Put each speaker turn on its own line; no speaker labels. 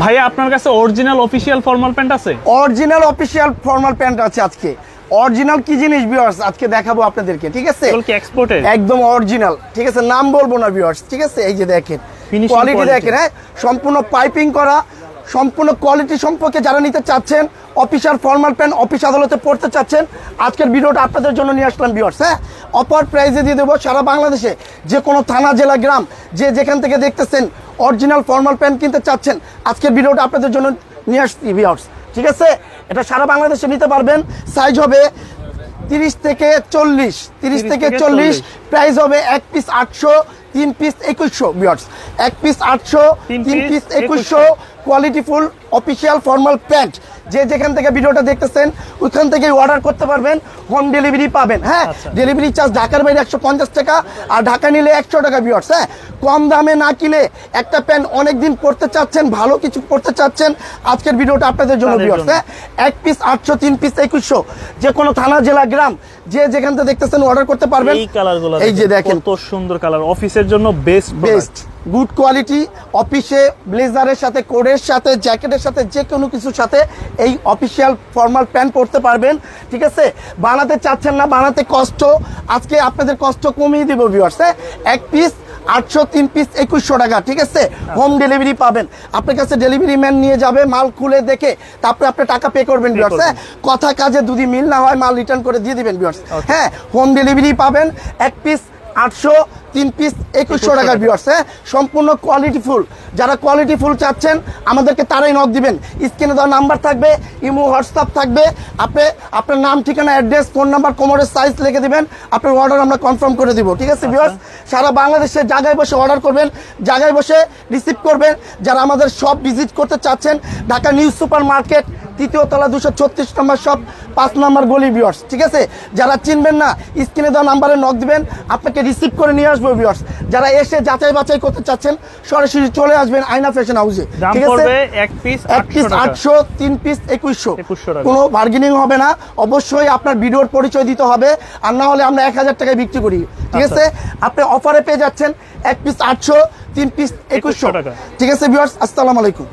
ভাইয়া আপনার কাছে অরিজিনাল অফিসিয়াল ফর্মাল প্যান্ট আছে?
অরিজিনাল অফিসিয়াল ফর্মাল প্যান্ট আছে আজকে। অরিজিনাল কি জিনিস ভিউয়ার্স আজকে দেখাবো আপনাদেরকে ঠিক আছে?
এক্সপোর্টেড
একদম অরিজিনাল ঠিক আছে? নাম বলব না ভিউয়ার্স ঠিক আছে? এই যে দেখেন কোয়ালিটি দেখেন হ্যাঁ? সম্পূর্ণ পাইপিং করা সম্পূর্ণ কোয়ালিটি সম্পর্কে যারা নিতে চাচ্ছেন অফিসার ফর্মাল প্যান্ট অফিস আদালতে পড়তে চাচ্ছেন আজকের ভিডিওটা আপনাদের জন্য নিয়ে আসলাম ভিউয়ার্স হ্যাঁ? অপার প্রাইজে দিয়ে দেবো সারা বাংলাদেশে যে কোনো থানা জেলা গ্রাম যে যেখান থেকে দেখতেছেন অরিজিনাল ফর্মাল প্যান্ট কিনতে চাচ্ছেন আজকের ভিডিওটা আপনাদের জন্য নিয়ে আসছি ভিউয়ার্স ঠিক আছে? এটা সারা বাংলাদেশে নিতে পারবেন সাইজ হবে তিরিশ থেকে চল্লিশ তিরিশ থেকে চল্লিশ
40
প্রাইস হবে এক পিস আটশো তিন পিস একুশশো বিয়ার্স এক পিস আটশো
তিন
পিস একুশশো। কোয়ালিটিফুল অফিসিয়াল ফর্মাল প্যান্ট যে যেখান থেকে ভিডিওটা দেখতেছেন ওইখান থেকে অর্ডার করতে পারবেন হোম ডেলিভারি পাবেন। হ্যাঁ
আচ্ছা।
ডেলিভারি চার্জ ঢাকার বাইরে একশো পঞ্চাশ টাকা আর ঢাকা নিলে একশো টাকা বিয়ার্স হ্যাঁ। কম দামে না কিনে একটা প্যান্ট অনেক দিন পড়তে চাচ্ছেন ভালো কিছু পড়তে চাচ্ছেন আজকের ভিডিওটা আপনাদের জন্য বিয়ার্স হ্যাঁ। এক পিস আটশো তিন পিস একুশশো যে কোনো থানা জেলা গ্রাম যে যেখান থেকে দেখতেছেন অর্ডার করতে পারবেন।
এই কালারগুলো
এই যে দেখেন
কত সুন্দর কালার অফিসের জন্য বেস্ট
বেস্ট গুড কোয়ালিটি অফিসে ব্লেজারের সাথে কোডের সাথে জ্যাকেটের সাথে যে কোনো কিছুর সাথে এই অফিসিয়াল ফর্মাল প্যান্ট পরতে পারবেন ঠিক আছে? বানাতে চাচ্ছেন না বানাতে কষ্ট। আজকে আপনাদের কষ্ট কমিয়ে দিব ভিউয়ার্স হ্যাঁ? এক পিস আটশো তিন পিস একুশশো টাকা ঠিক আছে? হোম ডেলিভারি পাবেন। আপনার কাছে ডেলিভারি ম্যান নিয়ে যাবে মাল খুলে দেখে তারপরে আপনি টাকা পে করবেন ভিউয়ার্স হ্যাঁ? কথা কাজে যদি মিল না হয় মাল রিটার্ন করে দিয়ে দিবেন ভিউয়ার্স হ্যাঁ? হোম ডেলিভারি পাবেন এক পিস আটশো তিন পিস একুশশো টাকার ভিউয়ার্স হ্যাঁ? সম্পূর্ণ কোয়ালিটি ফুল যারা কোয়ালিটি ফুল চাচ্ছেন আমাদেরকে তারাই নক দিবেন। স্ক্রিনে দেওয়া নাম্বার থাকবে ইমো হোয়াটসঅ্যাপ থাকবে। আপনি আপনার নাম ঠিকানা অ্যাড্রেস ফোন নাম্বার কোমরের সাইজ লিখে দিবেন। আপনার অর্ডার আমরা কনফার্ম করে দিব ঠিক আছে ভিউয়ার্স সারা বাংলাদেশে জায়গায় বসে অর্ডার করবেন জায়গায় বসে রিসিভ করবেন। যারা আমাদের সব ভিজিট করতে চাচ্ছেন ঢাকা নিউ সুপার মার্কেট তৃতীয় তলা দুশো ছত্রিশ নম্বর সব পাঁচ নম্বর গলি ভিউয়ার্স ঠিক আছে? যারা চিনবেন না স্ক্রিনে দেওয়া নাম্বারে নক দিবেন। আপনাকে রিসিভ করে নিয়ে আসব ভিউয়ার্স যারা এসে যাচাই বাছাই করতে চাচ্ছেন সরাসরি চলে আসবেন আয়না ফ্যাশন হাউসে ঠিক আছে?
এক পিস
এক পিস
আটশো
তিন পিস একুশশো। কোনো বার্গেনিং হবে না। অবশ্যই আপনার ভিডিওর পরিচয় দিতে হবে। আর না হলে আমরা এক হাজার টাকায় বিক্রি করি। ঠিক
আচ্ছা।
আছে? আপনি অফারে পেয়ে যাচ্ছেন এক পিস আটশো তিন পিস একুশশো।
2100 টাকা।
ঠিক আছে ভিউয়ার্স আসসালামু আলাইকুম।